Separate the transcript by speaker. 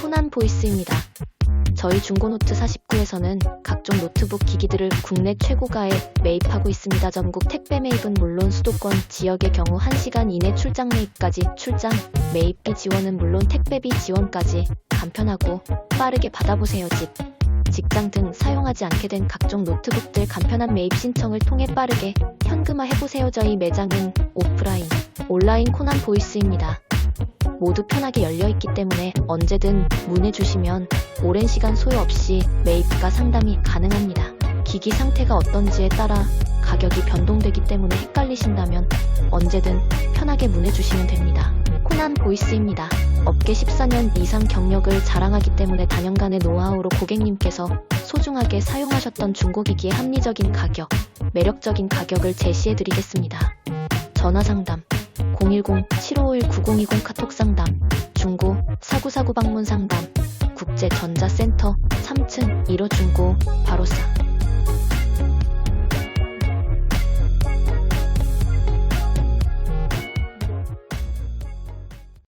Speaker 1: 코난 보이스입니다. 저희 중고노트 49에서는 각종 노트북 기기들을 국내 최고가에 매입하고 있습니다. 전국 택배 매입은 물론 수도권 지역의 경우 1시간 이내 출장 매입까지 출장 매입비 지원은 물론 택배비 지원까지 간편하고 빠르게 받아보세요. 집, 직장 등 사용하지 않게 된 각종 노트북들 간편한 매입 신청을 통해 빠르게 현금화 해보세요. 저희 매장은 오프라인, 온라인 코난 보이스입니다. 모두 편하게 열려있기 때문에 언제든 문의 주시면 오랜 시간 소요 없이 매입과 상담이 가능합니다. 기기 상태가 어떤지에 따라 가격이 변동되기 때문에 헷갈리신다면 언제든 편하게 문의 주시면 됩니다. 코난 보이스입니다. 업계 14년 이상 경력을 자랑하기 때문에 단연간의 노하우로 고객님께서 소중하게 사용하셨던 중고기기의 합리적인 가격, 매력적인 가격을 제시해드리겠습니다. 전화 상담 010-751-9020 카톡 상담 중고 사구사구 방문 상담 국제전자센터 3층 1호 중고 바로사